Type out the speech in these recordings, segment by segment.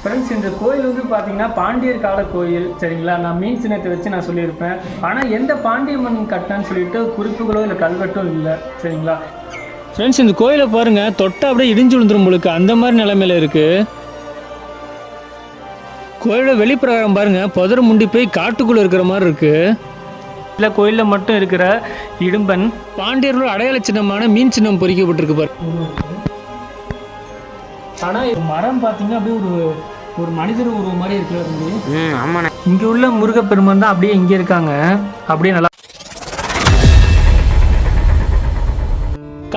Friends இந்த கோயில் வந்து பார்த்தீங்கன்னா பாண்டியர் கால கோயில் சரிங்களா? நான் மீன் சின்னத்தை வச்சு நான் சொல்லியிருப்பேன். ஆனால் எந்த பாண்டிய மன்னன் கட்டினான்னு சொல்லிட்டு குறிப்புகளோ இல்லை கல்வெட்டும் இல்லை சரிங்களா? ஃப்ரெண்ட்ஸ் இந்த கோயிலை பாருங்க. தொட்டா அப்படியே இடிஞ்சு விழுந்துரும் உங்களுக்கு அந்த மாதிரி நிலைமையில இருக்கு. கோயிலோட வெளிப்பிரகாரம் பாருங்க. புதர் முண்டி போய் காட்டுக்குள்ள இருக்கிற மாதிரி இருக்கு. இல்லை கோயிலில் மட்டும் இருக்கிற இடும்பன் பாண்டியர்களோட அடையாள சின்னமான மீன் சின்னம் பொறிக்கப்பட்டிருக்கு பாரு ஆனால் மரம் பார்த்தீங்கன்னா அப்படியே ஒரு ஒரு மனிதர் உருவம் மாதிரி இருக்கிறது ஆமாண்ணே. இங்கே உள்ள முருகப்பெருமான் தான் அப்படியே இங்கே இருக்காங்க. அப்படியே நல்லா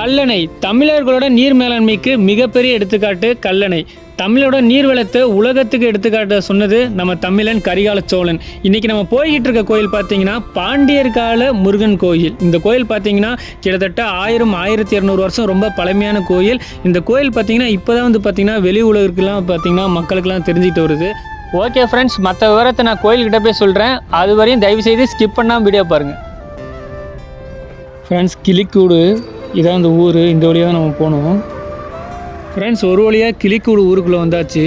கல்லணை. தமிழர்களோட நீர் மேலாண்மைக்கு மிகப்பெரிய எடுத்துக்காட்டு கல்லணை. தமிழோட நீர் வளத்தை உலகத்துக்கு எடுத்துக்காட்ட சொன்னது நம்ம தமிழன் கரிகால சோழன். இன்னைக்கு நம்ம போய்கிட்டு இருக்க கோயில் பார்த்தீங்கன்னா பாண்டியர் கால முருகன் கோயில். இந்த கோயில் பார்த்தீங்கன்னா கிட்டத்தட்ட ஆயிரம் ஆயிரத்தி இரநூறு வருஷம் ரொம்ப பழமையான கோயில். இந்த கோயில் பார்த்தீங்கன்னா இப்போ தான் வந்து பார்த்தீங்கன்னா வெளி உலகிற்கெல்லாம் பார்த்தீங்கன்னா மக்களுக்கெல்லாம் தெரிஞ்சுட்டு வருது. ஓகே ஃப்ரெண்ட்ஸ் மற்ற விவரத்தை நான் கோயில்கிட்ட போய் சொல்கிறேன் அது வரையும் தயவு செய்து ஸ்கிப் பண்ணாமல் வீடியோ பாருங்கள் ஃப்ரெண்ட்ஸ் கிளிக்கூடு. இதான் இந்த ஊர் இந்த வழியாக தான் நம்ம போகணும் ஃப்ரெண்ட்ஸ் ஒரு வழியாக கிளிக்கூடு ஊருக்குள்ளே வந்தாச்சு.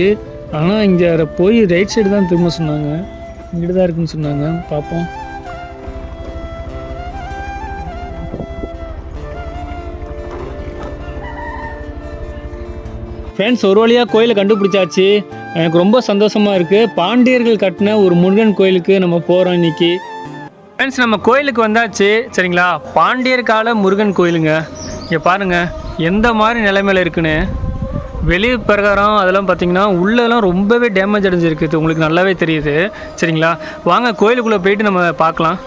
ஆனால் இங்கே போய் ரைட் சைடு தான் திரும்ப சொன்னாங்க. இங்கிட்டு தான் இருக்குன்னு சொன்னாங்க. பார்ப்போம் ஃப்ரெண்ட்ஸ் ஒரு வழியாக கோயிலை கண்டுபிடிச்சாச்சு. எனக்கு ரொம்ப சந்தோஷமாக இருக்குது பாண்டியர்கள் கட்டின ஒரு முருகன் கோயிலுக்கு நம்ம போகிறோம் இன்றைக்கி ஃப்ரெண்ட்ஸ் நம்ம கோயிலுக்கு வந்தாச்சு. சரிங்களா? பாண்டியர் கால முருகன் கோயிலுங்க. இங்கே பாருங்கள் எந்த மாதிரி நிலைமையில் இருக்குன்னு. வெளி பிரகாரம் அதெல்லாம் பார்த்தீங்கன்னா உள்ளெல்லாம் ரொம்பவே டேமேஜ் அடைஞ்சிருக்குது உங்களுக்கு நல்லாவே தெரியுது. சரிங்களா? வாங்க கோயிலுக்குள்ளே போயிட்டு நம்ம பார்க்கலாம்.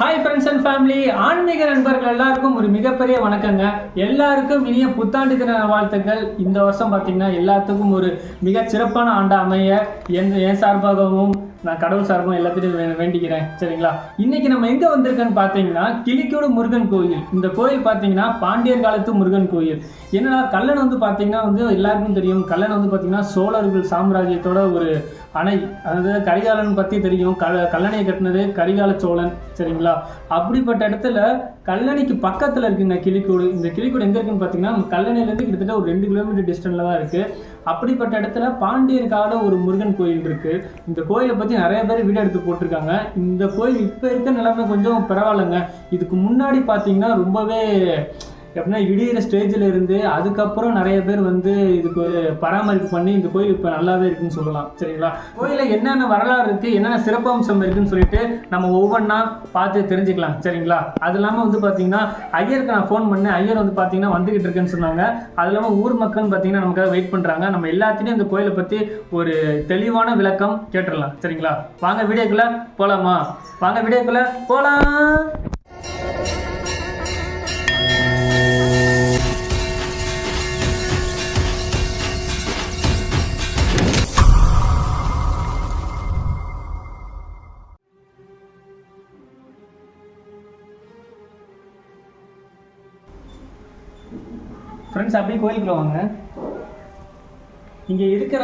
ஹாய் ஃப்ரெண்ட்ஸ் அண்ட் ஃபேமிலி ஆன்மீக நண்பர்கள் எல்லாருக்கும் ஒரு மிகப்பெரிய வணக்கங்க. எல்லாருக்கும் இனிய புத்தாண்டு தின வாழ்த்துக்கள். இந்த வருஷம் பார்த்தீங்கன்னா எல்லாத்துக்கும் ஒரு மிக சிறப்பான ஆண்டு அமைய என் என் சார்பாகவும் நான் கடவுள் சார்பாகவும் எல்லாத்தையும் வே- வேண்டிக்கிறேன். சரிங்களா? இன்னைக்கு நம்ம எங்கே வந்திருக்கேன்னு பார்த்தீங்கன்னா கிளிக்கோடு முருகன் கோயில். இந்த கோயில் பார்த்தீங்கன்னா பாண்டியர் காலத்து முருகன் கோயில். என்னன்னா கல்லன் வந்து பார்த்தீங்கன்னா வந்து எல்லாருக்கும் தெரியும். கல்லன் வந்து பார்த்தீங்கன்னா சோழர்கள் சாம்ராஜ்யத்தோட ஒரு அணை அதாவது கரிகாலன் பற்றி தெரியும். க கல்லணையை கட்டினது கரிகால சோழன் சரிங்களா? அப்படிப்பட்ட இடத்துல கல்லணைக்கு பக்கத்தில் இருக்குங்க கிளிக்கூடு. இந்த கிளிக்கூடு எங்கே இருக்குன்னு பார்த்தீங்கன்னா கல்லணையிலேருந்து கிட்டத்தட்ட ஒரு ரெண்டு கிலோமீட்டர் டிஸ்டன்ஸில் தான் இருக்குது அப்படிப்பட்ட இடத்துல பாண்டியர் கால ஒரு முருகன் கோயில் இருக்குது இந்த கோயிலை பற்றி நிறைய பேர் வீடியோ எடுத்து போட்டிருக்காங்க. இந்த கோயில் இப்போ இருக்க நிலைமை கொஞ்சம் பரவாயில்லைங்க. இதுக்கு முன்னாடி பார்த்தீங்கன்னா ரொம்பவே எப்படின்னா இடியிற ஸ்டேஜில் இருந்து அதுக்கப்புறம் நிறைய பேர் வந்து இதுக்கு பராமரிப்பு பண்ணி இந்த கோயில் இப்போ நல்லாவே இருக்குன்னு சொல்லலாம். சரிங்களா? கோயிலில் என்னென்ன வரலாறு இருக்குது என்னென்ன சிறப்பம்சம் இருக்குன்னு சொல்லிட்டு நம்ம ஒவ்வொன்றா பார்த்து தெரிஞ்சுக்கலாம். சரிங்களா? அது இல்லாமல் வந்து பார்த்தீங்கன்னா ஐயருக்கு நான் ஃபோன் பண்ணேன். ஐயர் வந்து பார்த்தீங்கன்னா வந்துகிட்டு இருக்குன்னு சொன்னாங்க. அது இல்லாமல் ஊர் மக்கள்னு பார்த்தீங்கன்னா நமக்காக வெயிட் பண்ணுறாங்க நம்ம எல்லாத்தையும் இந்த கோயிலை பற்றி ஒரு தெளிவான விளக்கம் கேட்டுடலாம். சரிங்களா? வாங்க வீடியோக்குள்ளே போகலாமா வாங்க வீடியோக்குள்ளே போகலாம் ஃப்ரெண்ட்ஸ் அப்படியே கோயிலுக்குள்ள வாங்க. இங்கே இருக்கிற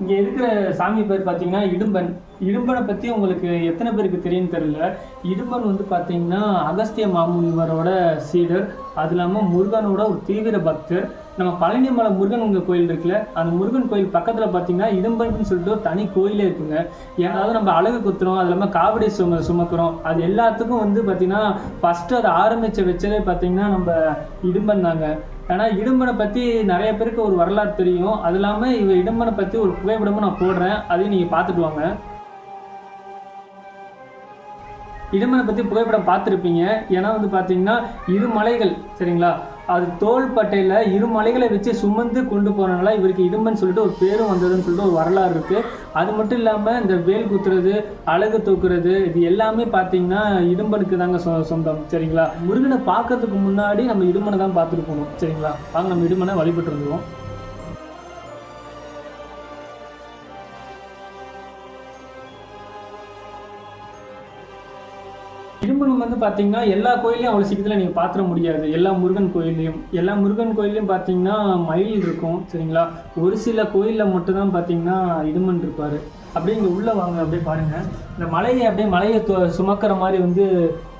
இங்கே இருக்கிற சாமி பேர் பார்த்தீங்கன்னா இடும்பன். இடும்பனை பற்றி உங்களுக்கு எத்தனை பேருக்கு தெரியும்னு தெரியல. இடும்பன் வந்து பார்த்தீங்கன்னா அகஸ்திய மாமுனிவரோட சீடர். அது இல்லாமல் முருகனோட ஒரு தீவிர பக்தர். நம்ம பழனிமலை முருகன் உங்கள் கோயில் இருக்குல்ல அந்த முருகன் கோயில் பக்கத்தில் பார்த்தீங்கன்னா இடும்பன் சொல்லிட்டு ஒரு தனி கோயிலே இருக்குங்க. ஏதாவது நம்ம அழகு குத்துறோம் அது இல்லாமல் காவடி சும சுமக்கிறோம் அது எல்லாத்துக்கும் வந்து பார்த்தீங்கன்னா ஃபஸ்ட்டு அதை ஆரம்பித்து வச்சதே பார்த்தீங்கன்னா நம்ம இடும்பன் தாங்க. ஏன்னா இடும்பனை பற்றி நிறைய பேருக்கு ஒரு வரலாறு தெரியும். அது இல்லாமல் இவ இடும்பனை பற்றி ஒரு புகைப்படமும் நான் போடுறேன். அதையும் நீங்கள் பார்த்துட்டு வாங்க. இடுமனை பற்றி புகைப்படம் பார்த்துருப்பீங்க. ஏன்னா வந்து பார்த்தீங்கன்னா இரு மலைகள் சரிங்களா? அது தோள்பட்டையில் இரு மலைகளை வச்சு சுமந்து கொண்டு போனனால இவருக்கு இடும்பன் சொல்லிட்டு ஒரு பேரும் வந்ததுன்னு சொல்லிட்டு ஒரு வரலாறு இருக்குது அது மட்டும் இல்லாமல் இந்த வேல் குத்துறது அழகு தூக்குறது இது எல்லாமே பார்த்தீங்கன்னா இடும்பனுக்கு தாங்க சொ சொந்தம். சரிங்களா? முருகனை பார்க்கறதுக்கு முன்னாடி நம்ம இடுமனை தான் பார்த்துட்டு போகணும். சரிங்களா? வாங்க நம்ம இடுமனை வழிபட்டு வந்துடுவோம் வந்து பார்த்தீங்கன்னா எல்லா கோயிலையும் அவ்வளோ சீக்கிரத்தில் நீங்கள் பார்த்துட முடியாது. எல்லா முருகன் கோயில்லையும். எல்லா முருகன் கோயில்லையும் பார்த்தீங்கன்னா மயில் இருக்கும் சரிங்களா? ஒரு சில கோயிலில் மட்டும்தான் பார்த்தீங்கன்னா இடுமன் இருப்பார். அப்படியே இங்கே உள்ளே வாங்க அப்படியே பாருங்கள் இந்த மலையை அப்படியே மலையை சுமக்கிற மாதிரி வந்து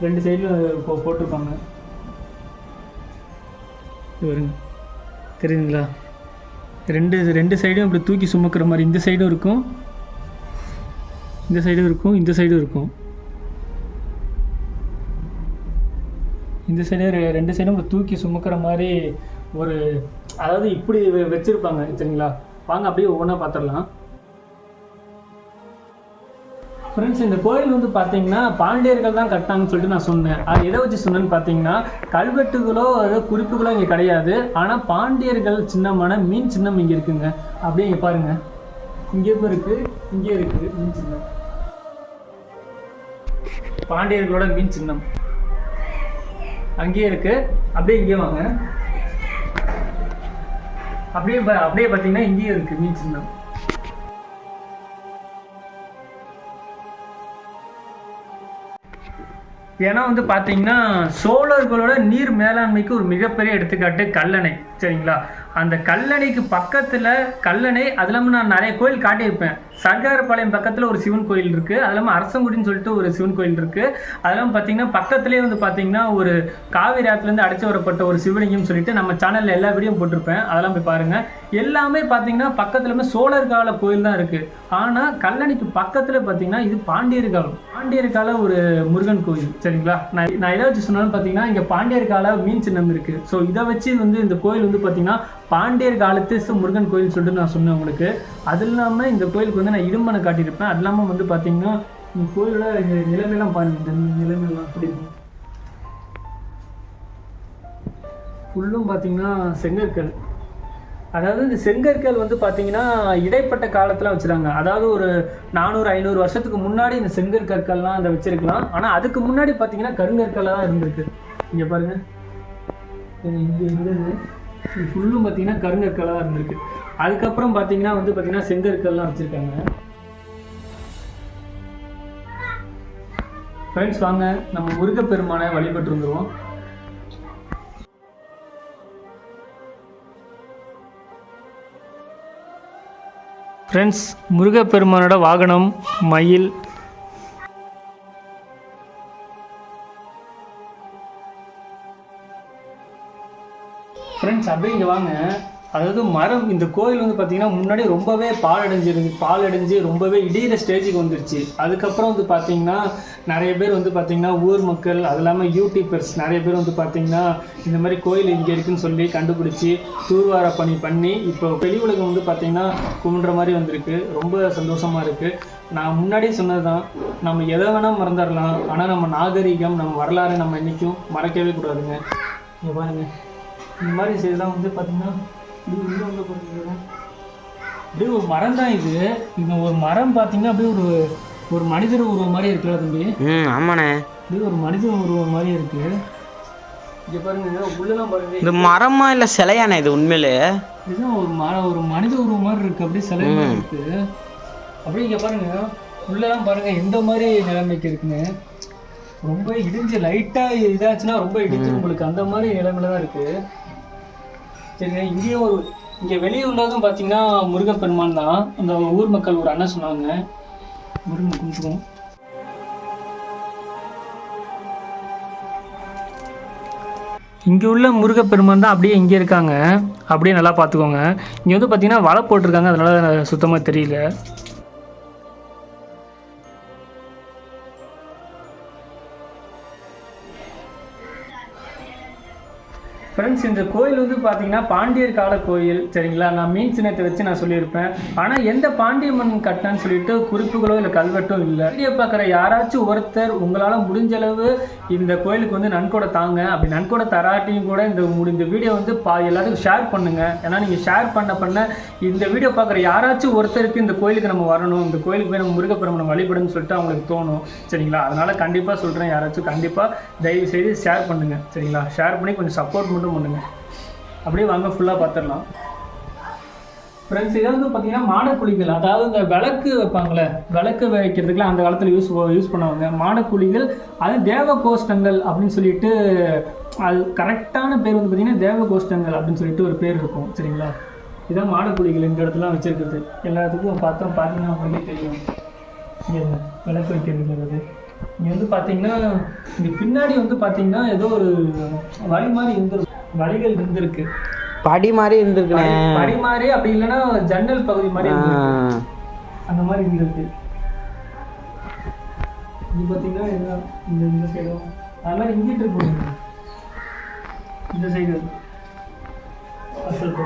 ரெண்டு சைடில் போ போட்டிருப்பாங்க. வருங்க தெரியுதுங்களா? ரெண்டு ரெண்டு சைடும் இப்படி தூக்கி சுமக்கிற மாதிரி இந்த சைடும் இருக்கும். இந்த சைடும் இருக்கும் இந்த சைடும் இருக்கும். இந்த சைடு ரெண்டு சைடும் தூக்கி சுமக்கிற மாதிரி ஒரு அதாவது இப்படி வச்சுருப்பாங்க வச்சிருப்பாங்க சரிங்களா? வாங்க அப்படியே ஒவ்வொன்றா பார்த்துடலாம் ஃப்ரெண்ட்ஸ் இந்த கோயில் வந்து பார்த்தீங்கன்னா பாண்டியர்கள் தான் கட்டினாங்கன்னு சொல்லிட்டு நான் சொன்னேன். அது எதை வச்சு சொன்னேன்னு பார்த்தீங்கன்னா கல்வெட்டுகளோ ஏதோ குறிப்புகளோ இங்கே கிடையாது. ஆனால் பாண்டியர்கள் சின்னமான மீன் சின்னம் இங்கே இருக்குங்க. அப்படியே இங்கே பாருங்க. இங்கேயும் இருக்கு இங்கே இருக்கு மீன் சின்னம். பாண்டியர்களோட மீன் சின்னம். அங்கேயே இருக்கு. அப்படியே இங்கே வாங்க. அப்படியே அப்படியே பார்த்தீங்கன்னா இங்கேயும் இருக்கு மீன் சின்னம் ஏன்னா வந்து பார்த்தீங்கன்னா சோழர்களோட நீர் மேலாண்மைக்கு ஒரு மிகப்பெரிய எடுத்துக்காட்டு கல்லணை சரிங்களா? அந்த கல்லணைக்கு பக்கத்தில் கல்லணை அது இல்லாமல் நான் நிறைய கோயில் காட்டியிருப்பேன். சர்க்காரபாளையம் பக்கத்தில் ஒரு சிவன் கோயில் இருக்குது அது இல்லாமல் அரசங்குடின்னு சொல்லிட்டு ஒரு சிவன் கோயில் இருக்குது அதெல்லாம் பார்த்தீங்கன்னா பக்கத்துலேயே வந்து பார்த்தீங்கன்னா ஒரு காவிரி ஆற்றுலேருந்து அடைச்சி வரப்பட்ட ஒரு சிவலிங்கம் சொல்லிட்டு நம்ம சேனலில் எல்லா வீடியோ போட்டிருப்பேன். அதெல்லாம் போய் பாருங்கள் எல்லாமே பார்த்தீங்கன்னா பக்கத்துலமே சோழர் கால கோயில் தான் இருக்குது ஆனால் கல்லணைக்கு பக்கத்தில் பார்த்தீங்கன்னா இது பாண்டியர் காலம் பாண்டியர் கால ஒரு முருகன் கோயில். சரிங்களா? நான் நான் எதை வச்சு சொன்னாலும் பார்த்தீங்கன்னா இங்கே பாண்டியர் கால மீன் சின்னம் இருக்குது ஸோ இதை வச்சு வந்து இந்த கோயில் வந்து பார்த்தீங்கன்னா பாண்டியர் காலத்து முருகன் கோயில் சொல்லிட்டு நான் சொன்னேன் உங்களுக்கு. அது இல்லாமல் இந்த கோயிலுக்கு வந்து நான் இடும்பனை காட்டியிருப்பேன். அது இல்லாமல் வந்து பார்த்தீங்கன்னா இந்த கோயிலோட நிலைமையெல்லாம் பாருங்க. இந்த நிலைமையெல்லாம் அப்படி ஃபுல்லும் பார்த்தீங்கன்னா செங்கற்கள். அதாவது இந்த செங்கற்கள் வந்து பார்த்தீங்கன்னா இடைப்பட்ட காலத்தில் வச்சுருக்காங்க. அதாவது ஒரு நானூறு ஐநூறு வருஷத்துக்கு முன்னாடி இந்த செங்கற்கற்கள்லாம் அதை வச்சுருக்கலாம். ஆனால் அதுக்கு முன்னாடி பார்த்தீங்கன்னா கருங்கற்களாக தான் இருந்திருக்கு. இங்கே பாருங்கள் இங்கே இருந்தது. இது ஃபுல்லும் பார்த்தீங்கன்னா கருங்கற்களாக இருந்திருக்கு. அதுக்கப்புறம் பார்த்தீங்கன்னா வந்து பார்த்தீங்கன்னா செங்கற்கள்லாம் வச்சுருக்காங்க. ஃப்ரெண்ட்ஸ் வாங்க நம்ம முருகப்பெருமானை வழிபட்டு வந்துருவோம். ஃப்ரெண்ட்ஸ் முருகப்பெருமானோட வாகனம் மயில் ஃப்ரெண்ட்ஸ் அப்படியே இங்கே வாங்க. அதாவது மரம் இந்த கோயில் வந்து பார்த்தீங்கன்னா முன்னாடி ரொம்பவே பால் அடைஞ்சிருந்து பால் அடைஞ்சு ரொம்பவே இடிகிற ஸ்டேஜுக்கு வந்துருச்சு. அதுக்கப்புறம் வந்து பார்த்தீங்கன்னா நிறைய பேர் வந்து பார்த்தீங்கன்னா ஊர் மக்கள் அது இல்லாமல் யூடியூபர்ஸ் நிறைய பேர் வந்து பார்த்தீங்கன்னா இந்த மாதிரி கோயில் இங்கே இருக்குன்னு சொல்லி கண்டுபிடிச்சி தூர்வார பணி பண்ணி இப்போ வெளி உலகம் வந்து பார்த்தீங்கன்னா கும்பிட்ற மாதிரி வந்திருக்கு. ரொம்ப சந்தோஷமாக இருக்குது நான் முன்னாடியே சொன்னது தான் நம்ம எதை வேணால் மறந்துடலாம் ஆனால் நம்ம நாகரிகம் நம்ம வரலாறை நம்ம என்றைக்கும் மறக்கவே கூடாதுங்க. இங்கே பாருங்கள் இந்த மாதிரி செய்யலாம் வந்து பார்த்தீங்கன்னா இது உள்ள உள்ள அப்படியே ஒரு மரம் தான் இது. இந்த ஒரு மரம் பார்த்தீங்கன்னா அப்படியே ஒரு ஒரு மனிதர் உருவம் மாதிரி இருக்குல்ல தம்பி? ம் ஆமாண்ணே. அப்படியே ஒரு மனிதன் உருவம் மாதிரி இருக்கு. இங்க பாருங்க உள்ளலாம் பாருங்க. இது மரமா இல்லை சிலையாண்ணே இது உண்மையிலே? இதுதான் ஒரு மரம் ஒரு மனித உருவம் மாதிரி இருக்கு. அப்படியே சிலை மாதிரி இருக்கு. அப்படியே இங்க பாருங்க உள்ளலாம் பாருங்க எந்த மாதிரி நிலைமைக்கு இருக்குன்னு. ரொம்ப இடிஞ்சு லைட்டா இதாச்சுன்னா ரொம்ப இடிஞ்சு உங்களுக்கு அந்த மாதிரி நிலைமையில தான் இருக்கு. சரிங்க இங்கேயும் ஒரு இங்க வெளியே உள்ளதும் பாத்தீங்கன்னா முருகப்பெருமான் தான். அந்த ஊர் மக்கள் ஒரு அண்ணன் சொன்னாங்க. முருகன் கும்பிட்டுருவோம் இங்கே உள்ள முருகப்பெருமான் தான் அப்படியே இங்கே இருக்காங்க. அப்படியே நல்லா பார்த்துக்கோங்க. இங்கே வந்து பார்த்தீங்கன்னா வலை போட்டிருக்காங்க. அதனால சுத்தமாக தெரியல. ஃப்ரெண்ட்ஸ் இந்த கோயில் வந்து பார்த்தீங்கன்னா பாண்டியர் கால கோயில் சரிங்களா? நான் மீன் சின்னத்தை வச்சு நான் சொல்லியிருப்பேன். ஆனால் எந்த பாண்டிய மன்னன் கட்டினான்னு சொல்லிட்டு குறிப்புகளோ இல்லை கல்வெட்டோ இல்லை. வீடியோ பார்க்குற யாராச்சும் ஒருத்தர் உங்களால் முடிஞ்ச அளவு இந்த கோயிலுக்கு வந்து நன்கொடை தாங்க. அப்படி நன்கொடை தராட்டியும் கூட இந்த முடி- இந்த வீடியோ வந்து பா எல்லாத்துக்கும் ஷேர் பண்ணுங்க. ஏன்னா நீங்கள் ஷேர் பண்ண பண்ண இந்த வீடியோ பார்க்குற யாராச்சும் ஒருத்தருக்கு இந்த கோயிலுக்கு நம்ம வரணும் இந்த கோயிலுக்கு போய் நம்ம முருகப்பெருமனை வழிபடணும்னு சொல்லிட்டு அவங்களுக்கு தோணும் சரிங்களா? அதனால் கண்டிப்பாக சொல்கிறேன் யாராச்சும் கண்டிப்பாக தயவு செய்து ஷேர் பண்ணுங்கள் சரிங்களா? ஷேர் பண்ணி கொஞ்சம் சப்போர்ட் மட்டும் பண்ணுங்கள் அப்படியே வாங்க ஃபுல்லாக பார்த்துடலாம் ஃப்ரெண்ட்ஸ் இதை வந்து பார்த்தீங்கன்னா மாடக்குழிகள் அதாவது இந்த விளக்கு வைப்பாங்களே விளக்கு வைக்கிறதுக்குலாம் அந்த காலத்தில் யூஸ் யூஸ் பண்ணுவாங்க. மாடக்குழிகள் அது தேவ கோஷ்டங்கள் அப்படின்னு சொல்லிட்டு அது கரெக்டான பேர் வந்து பார்த்தீங்கன்னா தேவ கோஷ்டங்கள் அப்படின்னு சொல்லிட்டு ஒரு பேர் இருக்கும் சரிங்களா? இதான் மாடக்குழிகள் இந்த இடத்துல வச்சிருக்கிறது. எல்லாத்துக்கும் பாத்திரம் பார்த்தீங்கன்னா உங்களுக்கே தெரியும். இங்கே விளக்கு வைக்கிறது இங்கே வந்து பார்த்தீங்கன்னா இங்கே பின்னாடி வந்து பார்த்தீங்கன்னா ஏதோ ஒரு வழி மாதிரி இருந்திருக்கு வழிகள் இருந்திருக்கு. படி மாதிரி இருந்திருக்குண்ணே படி மாதிரி அப்படி இல்லைன்னா ஜன்னல் பகுதி மாதிரி இருந்திருக்கு. அந்த மாதிரி இருந்திருக்கு. இது பார்த்தீங்கன்னா இதுதான் இந்த இந்த சைடும் அது மாதிரி இங்கிட்டு இருக்கும் இந்த சைடு அசல்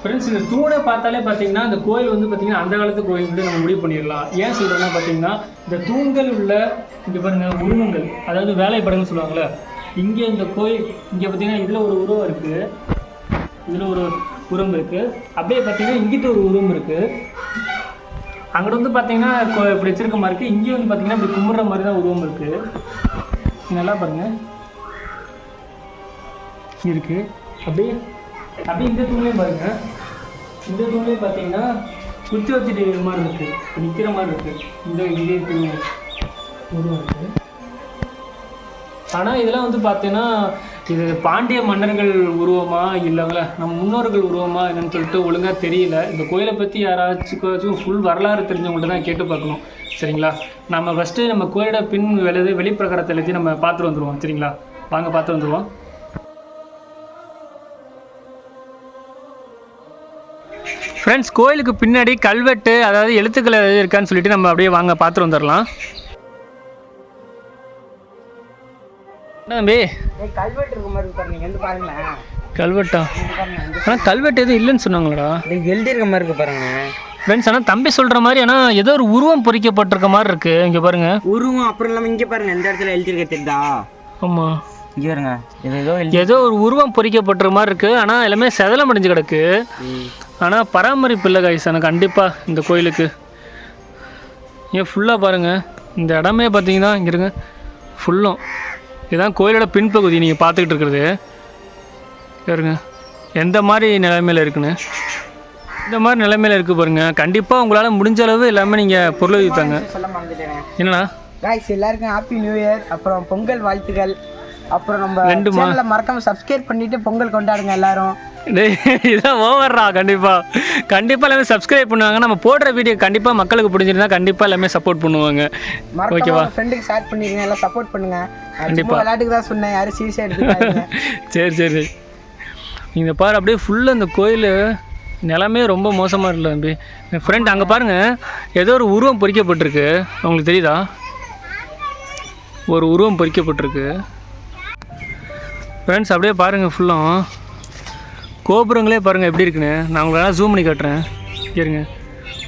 ஃப்ரெண்ட்ஸ் இந்த தூணை பார்த்தாலே பார்த்தீங்கன்னா இந்த கோயில் வந்து பார்த்தீங்கன்னா அந்த காலத்து கோயில் வந்து நம்ம முடிவு பண்ணிடலாம். ஏன் சொல்கிறேன்னா பார்த்தீங்கன்னா இந்த தூண்கள் உள்ள இங்கே பாருங்க உருவங்கள் அதாவது வேலைப்படங்கள் சொல்லுவாங்கள்ல இங்கே இந்த கோயில் இங்கே பார்த்தீங்கன்னா இதில் ஒரு உருவம் இருக்குது இதில் ஒரு உருவம் இருக்குது அப்படியே பார்த்தீங்கன்னா இங்கிட்ட ஒரு உருவம் இருக்குது அங்கிட்ட வந்து பார்த்தீங்கன்னா இப்படி வச்சிருக்க மாதிரி இருக்குது இங்கே வந்து பார்த்தீங்கன்னா இப்படி கும்பிட்ற மாதிரி தான் உருவம் இருக்குது நல்லா பாருங்கள் இருக்குது அப்படியே அப்படியே இந்த தூண்லேயும் பாருங்க. இந்த தூண்லேயும் பார்த்தீங்கன்னா குச்சி வச்சுட்டு மாதிரி இருக்கு. நிற்கிற மாதிரி இருக்கு. இந்த இதே தூண் உருவம் இருக்குது ஆனால் இதெல்லாம் வந்து பார்த்தீங்கன்னா இது பாண்டிய மன்னர்கள் உருவமா இல்லைங்களா நம்ம முன்னோர்கள் உருவமா என்னன்னு சொல்லிட்டு ஒழுங்காக தெரியல. இந்த கோயிலை பற்றி யாராச்சும் ஃபுல் வரலாறு தெரிஞ்சவங்கள்ட்ட தான் கேட்டு பார்க்கணும். சரிங்களா? நம்ம ஃபஸ்ட்டு நம்ம கோயிலோட பின் வெளி வெளிப்பிரகாரத்தை எல்லாத்தையும் நம்ம பார்த்துட்டு வந்துடுவோம் சரிங்களா? வாங்க பார்த்து வந்துடுவோம் ஃப்ரெண்ட்ஸ் கோயிலுக்கு பின்னாடி கல்வெட்டு அதாவது எழுத்துக்கள் எதாவது இருக்கான்னு சொல்லிட்டு நம்ம அப்படியே வாங்க பார்த்துட்டு வந்துடலாம் தம்பி? கல்வெட்டு இருக்க மாதிரி பாருங்க வந்து பாருங்களேன். கல்வெட்டா? ஆனால் கல்வெட்டு எதுவும் இல்லைன்னு சொன்னாங்களாடா. எழுதி இருக்க மாதிரி இருக்கு பாருங்க. ஃப்ரெண்ட்ஸ் ஆனால் தம்பி சொல்கிற மாதிரி ஆனால் ஏதோ ஒரு உருவம் பொறிக்கப்பட்டிருக்க மாதிரி இருக்கு. இங்கே பாருங்க. உருவம் அப்புறம் இல்லாம இங்க பாருங்க எந்த இடத்துல எழுதிருக்க தெரியுதா? ஆமாம் இது ஏதோ ஏதோ ஒரு உருவம் பொறிக்கப்பட்டிருக்க மாதிரி இருக்கு. ஆனால் எல்லாமே செதலம் அடைஞ்சு கிடக்கு. ஆனால் பராமரிப்பு இல்லை கைஸ் கண்டிப்பாக இந்த கோயிலுக்கு. ஏன் ஃபுல்லாக பாருங்கள் இந்த இடமே பார்த்தீங்கன்னா இங்கே இருங்க. ஃபுல்லும் இதுதான் கோயிலோட பின்பகுதி நீங்கள் பார்த்துக்கிட்டு இருக்கிறது. பாருங்க எந்த மாதிரி நிலைமையில் இருக்குன்னு. இந்த மாதிரி நிலைமையில் இருக்குது பாருங்க. கண்டிப்பாக உங்களால் முடிஞ்ச அளவு எல்லாமே நீங்கள் பொருள் மறந்துட்டேன் என்னண்ணா? காய்ஸ் எல்லாருக்கும் ஹாப்பி நியூ இயர் அப்புறம் பொங்கல் வாழ்த்துக்கள். அப்புறம் நம்ம ரெண்டுமா? சேனலை மறக்காம சப்ஸ்கிரைப் பண்ணிட்டு பொங்கல் கொண்டாடுங்க எல்லாரும். இதான் ஓவர்ரா கண்டிப்பாக கண்டிப்பாக எல்லாமே சப்ஸ்கிரைப் பண்ணுவாங்க. நம்ம போடுற வீடியோ கண்டிப்பாக மக்களுக்கு பிடிச்சிருந்தா கண்டிப்பாக எல்லாமே சப்போர்ட் பண்ணுவாங்க. ஓகேவா ஃப்ரெண்டுக்கு ஷேர் பண்ணிருங்க எல்லாம் சப்போர்ட் பண்ணுங்க. கண்டிப்பா. விளையாட்டுக்கு தான் சொன்னேன் யாரும் சீரியஸாக எடுத்துக்காதீங்க. சரி சரி. நீங்கள் பாரு அப்படியே ஃபுல்லாக அந்த கோயில் நிலமே ரொம்ப மோசமாக இருக்குல்ல தம்பி. என் ஃப்ரெண்ட் அங்கே பாருங்கள் ஏதோ ஒரு உருவம் பொறிக்கப்பட்டிருக்கு. உங்களுக்கு தெரியுதா? ஒரு உருவம் பொறிக்கப்பட்டிருக்கு. ஃப்ரெண்ட்ஸ் அப்படியே பாருங்கள் ஃபுல்லும் கோபுரங்களே பாருங்கள் எப்படி இருக்குன்னு. நான் உங்களால் ஜூம் பண்ணி காட்டுறேன். இருங்க.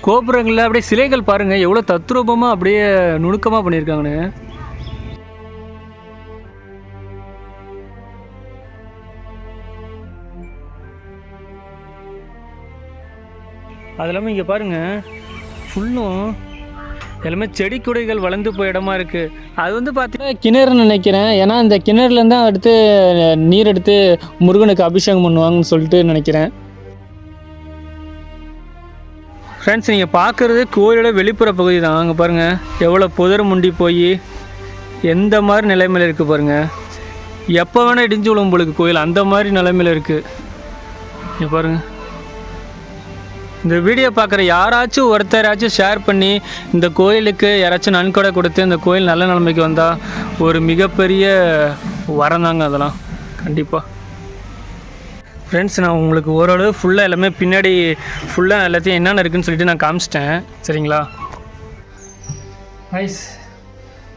கோபுரங்களில் அப்படியே சிலைகள் பாருங்கள் எவ்வளோ தத்ரூபமாக அப்படியே நுணுக்கமாக பண்ணியிருக்காங்கன்னு. அது இல்லாமல் இங்கே பாருங்கள் ஃபுல்லும் எல்லாமே செடி கொடிகள் வளர்ந்து போய் இடமா இருக்குது அது வந்து பார்த்தீங்கன்னா கிணறுன்னு நினைக்கிறேன். ஏன்னா இந்த கிணறுலேருந்து தான் எடுத்து நீர் எடுத்து முருகனுக்கு அபிஷேகம் பண்ணுவாங்கன்னு சொல்லிட்டு நினைக்கிறேன். ஃப்ரெண்ட்ஸ் நீங்கள் பார்க்குறது கோயிலோட வெளிப்புற பகுதி தான். அங்கே பாருங்கள் எவ்வளோ புதர் முண்டி போய் எந்த மாதிரி நிலைமையில் இருக்குது பாருங்கள் எப்போ வேணால் இடிஞ்சு விழும் உங்களுக்கு கோயில் அந்த மாதிரி நிலைமையில் இருக்குது இங்கே பாருங்கள் இந்த வீடியோ பார்க்குற யாராச்சும் ஒருத்தராச்சும் ஷேர் பண்ணி இந்த கோயிலுக்கு யாராச்சும் நன்கொடை கொடுத்து இந்த கோயில் நல்ல நிலைமைக்கு வந்தால் ஒரு மிகப்பெரிய வரம் தாங்க அதெல்லாம். கண்டிப்பாக ஃப்ரெண்ட்ஸ் நான் உங்களுக்கு ஓரளவு ஃபுல்லாக எல்லாமே பின்னாடி ஃபுல்லாக எல்லாத்தையும் என்னென்ன இருக்குன்னு சொல்லிட்டு நான் காமிச்சிட்டேன். சரிங்களா? நைஸ்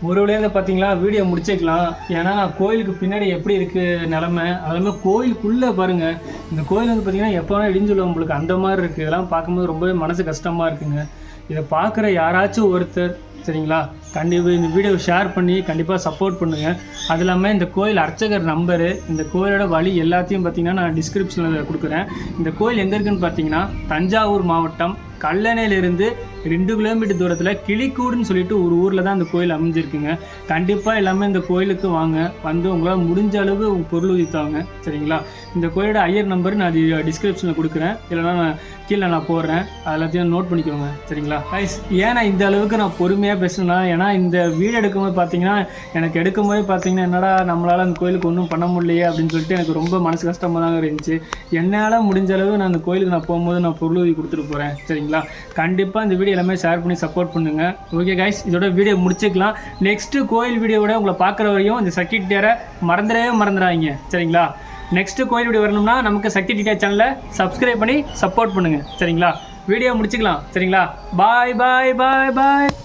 ஒரு வழியாக பார்த்தீங்களா? வீடியோ முடிச்சுக்கலாம். ஏன்னா நான் கோயிலுக்கு பின்னாடி எப்படி இருக்குது நிலமை? அதுமாதிரி கோயிலுக்குள்ளே பாருங்கள் இந்த கோயில் வந்து பார்த்தீங்கன்னா எப்போ வேணால் இடிஞ்சுள்ள உங்களுக்கு. அந்த மாதிரி இருக்குது இதெல்லாம் பார்க்கும்போது ரொம்பவே மனசு கஷ்டமாக இருக்குங்க. இதை பார்க்குற யாராச்சும் ஒருத்தர் சரிங்களா? கண்டிப்பாக இந்த வீடியோ ஷேர் பண்ணி கண்டிப்பாக சப்போர்ட் பண்ணுங்கள் அது இல்லாமல் இந்த கோயில் அர்ச்சகர் நம்பரு இந்த கோயிலோட வழி எல்லாத்தையும் பார்த்தீங்கன்னா நான் டிஸ்கிரிப்ஷனில் கொடுக்குறேன். இந்த கோயில் எங்கே இருக்குன்னு பார்த்தீங்கன்னா தஞ்சாவூர் மாவட்டம் கல்லணையிலிருந்து ரெண்டு கிலோமீட்டர் தூரத்தில் கிளிக்கூடுன்னு சொல்லிட்டு ஒரு ஊரில் தான் இந்த கோயில் அமைஞ்சிருக்குங்க. கண்டிப்பாக எல்லாமே இந்த கோயிலுக்கு வாங்க. வந்து உங்களால் முடிஞ்ச அளவு பொருள் உதித்தாங்க. சரிங்களா? இந்த கோயிலோட ஐயர் நம்பர் நான் டிஸ்கிரிப்ஷனில் கொடுக்குறேன். இல்லைனா நான் கீழே நான் போடுறேன். அது எல்லாத்தையும் நோட் பண்ணிக்கோங்க. சரிங்களா? கைஸ் ஏன் நான் இந்த அளவுக்கு நான் பொறுமையாக பேசுனா ஏன்னா இந்த வீடு எடுக்கும்போது பார்த்தீங்கன்னா எனக்கு எடுக்கும்போது பார்த்தீங்கன்னா என்னடா நம்மளால் அந்த கோயிலுக்கு ஒன்றும் பண்ண முடியலையே அப்படின்னு சொல்லிட்டு எனக்கு ரொம்ப மனசு கஷ்டமாக தான் இருந்துச்சு. என்னால் முடிஞ்ச அளவு நான் அந்த கோயிலுக்கு நான் போகும்போது நான் பொருள் உதவி கொடுத்துட்டு போகிறேன் சரிங்களா? கண்டிப்பாக இந்த வீடியோ எல்லாமே ஷேர் பண்ணி சப்போர்ட் பண்ணுங்கள் ஓகே கைஸ் இதோட வீடியோ முடிச்சுக்கலாம். நெக்ஸ்ட்டு கோயில் வீடியோவோட உங்களை பார்க்குற வரையும் இந்த சக்தி டேரை மறந்துடவே மறந்துடாங்க சரிங்களா? நெக்ஸ்ட்டு கோயில் வீடியோ வரணும்னா நமக்கு சக்தி டிடியா சேனலை சப்ஸ்கிரைப் பண்ணி சப்போர்ட் பண்ணுங்கள் சரிங்களா? வீடியோ முடிச்சுக்கலாம். சரிங்களா? பாய் பாய் பாய் பாய்